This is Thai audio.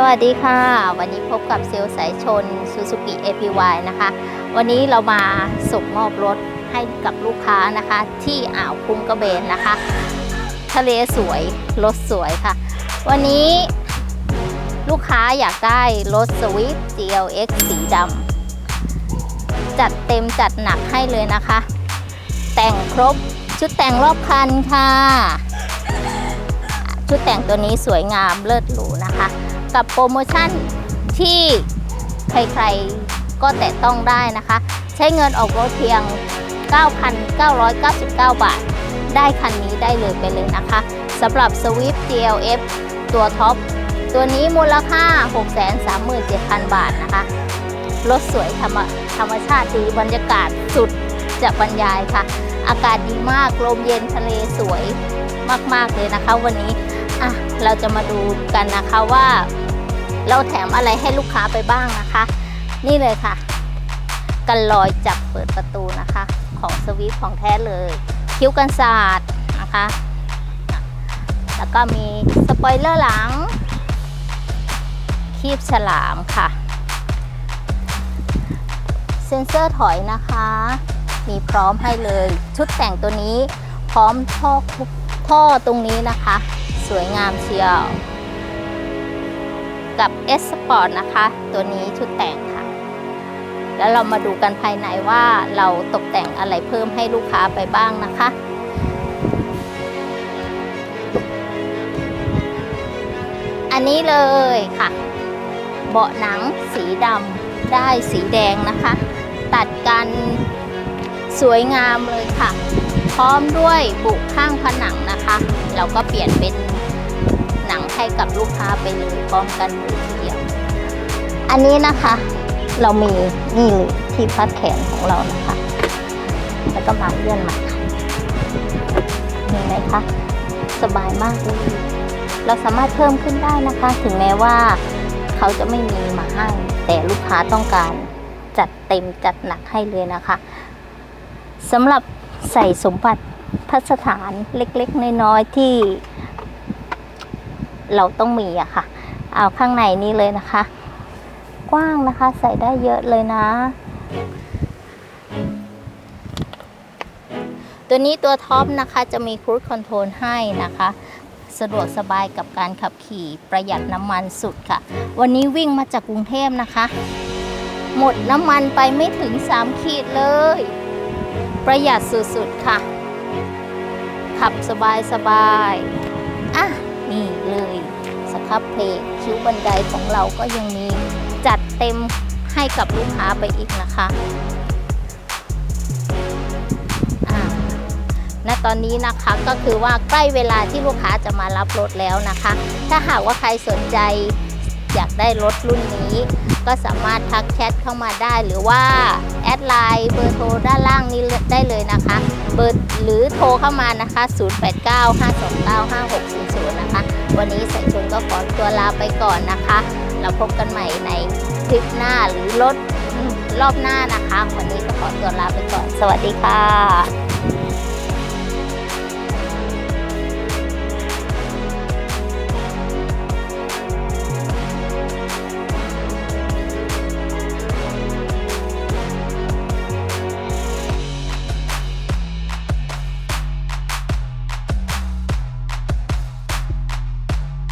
สวัสดีค่ะ วันนี้พบกับเซลล์สายชน Suzuki APY นะคะ วันนี้เรามาส่งมอบรถให้กับลูกค้านะคะ ที่อ่าวคุ้งกระเบนนะคะ ทะเลสวย รถสวยค่ะ วันนี้ลูกค้าอยากได้รถสวิฟ GLX สีดำจัดเต็มจัดหนักให้เลยนะคะ แต่งครบชุดแต่งรอบคันค่ะ ชุดแต่งตัวนี้สวยงามเลิศหรูนะคะ กับโปรโมชั่นที่ใครๆก็แตะต้องได้นะคะ ใช้เงินออกรถเพียง 9,999 บาท ได้คันนี้ได้เลยไปเลยนะคะสำหรับ Swift GLF ตัวท็อป ตัวนี้มูลค่า 637,000 บาทนะคะ รถสวยธรรมธรรมชาติดีบรรยากาศสุดจะบรรยายค่ะ อากาศดีมาก ลมเย็นทะเลสวยมาก ๆ เลยนะคะวันนี้อะ เราจะมาดูกันนะคะว่า เราแถมอะไรให้ลูกค้าไปบ้างนะคะ นี่เลยค่ะ กันลอยจับเปิดประตูนะคะ ของสวิฟของแท้เลย คิ้วกันศาสตร์นะคะ แล้วก็มีสปอยเลอร์หลัง คีบฉลามค่ะ เซ็นเซอร์ถอยนะคะ มีพร้อมให้เลย ชุดแต่งตัวนี้พร้อมท่อท่อตรงนี้นะคะ สวยงามเชียว กับ S Sport นะคะ ตัวนี้ชุดแต่งค่ะ แล้วเรามาดูกันภายในว่าเราตกแต่งอะไรเพิ่มให้ลูกค้าไปบ้างนะคะอันนี้เลยค่ะ เบาะหนังสีดำได้สีแดงนะคะ ตัดกันสวยงามเลยค่ะ พร้อมด้วยบุข้างผนังนะคะ เราก็เปลี่ยนเป็น ให้กับลูกค้าไปเลยพร้อมกันเลยทีเดียว อันนี้นะคะ เรามีนี่เลยที่พัดแขนของเรานะคะ แล้วก็มาเลื่อนมาค่ะเห็นไหมคะสบายมากเลยเราสามารถเพิ่มขึ้นได้นะคะ ถึงแม้ว่าเขาจะไม่มีมาให้แต่ลูกค้าต้องการจัดเต็มจัดหนักให้เลยนะคะสำหรับใส่สมบัติพัสถานเล็กๆ น้อยๆที่ เราต้องมีอะค่ะ เอาข้างในนี้เลยนะคะ กว้างนะคะใส่ได้เยอะเลยนะ ตัวนี้ตัวท็อปนะคะจะมีครู i คอนโทรลให้นะคะ สะดวกสบายกับการขับขี่ประหยัดน้ำมันสุดค่ะ วันนี้วิ่งมาจากกรุงเทพนะคะ หมดน้ำมันไปไม่ถึง 3 ขีดเลย ประหยัดสุดๆค่ะขับสบายสบายๆอะ นี่เลยสครับเพลคิ้วบันไดของเราก็ยังมีจัดเต็มให้กับลูกค้าไปอีกนะคะณตอนนี้นะคะก็คือว่าใกล้เวลาที่ลูกค้าจะมารับรถแล้วนะคะ ถ้าหากว่าใครสนใจอยากได้รถรุ่นนี้ ก็สามารถทักแชทเข้ามาได้หรือว่าแอดไลน์เบอร์โทรด้านล่างนี้ได้เลยนะคะ เบอร์หรือโทรเข้ามานะคะ 0895295600นะคะ วันนี้สายชนก็ขอตัวลาไปก่อนนะคะ เราพบกันใหม่ในคลิปหน้าหรือรถรอบหน้านะคะ วันนี้ก็ขอตัวลาไปก่อน สวัสดีค่ะ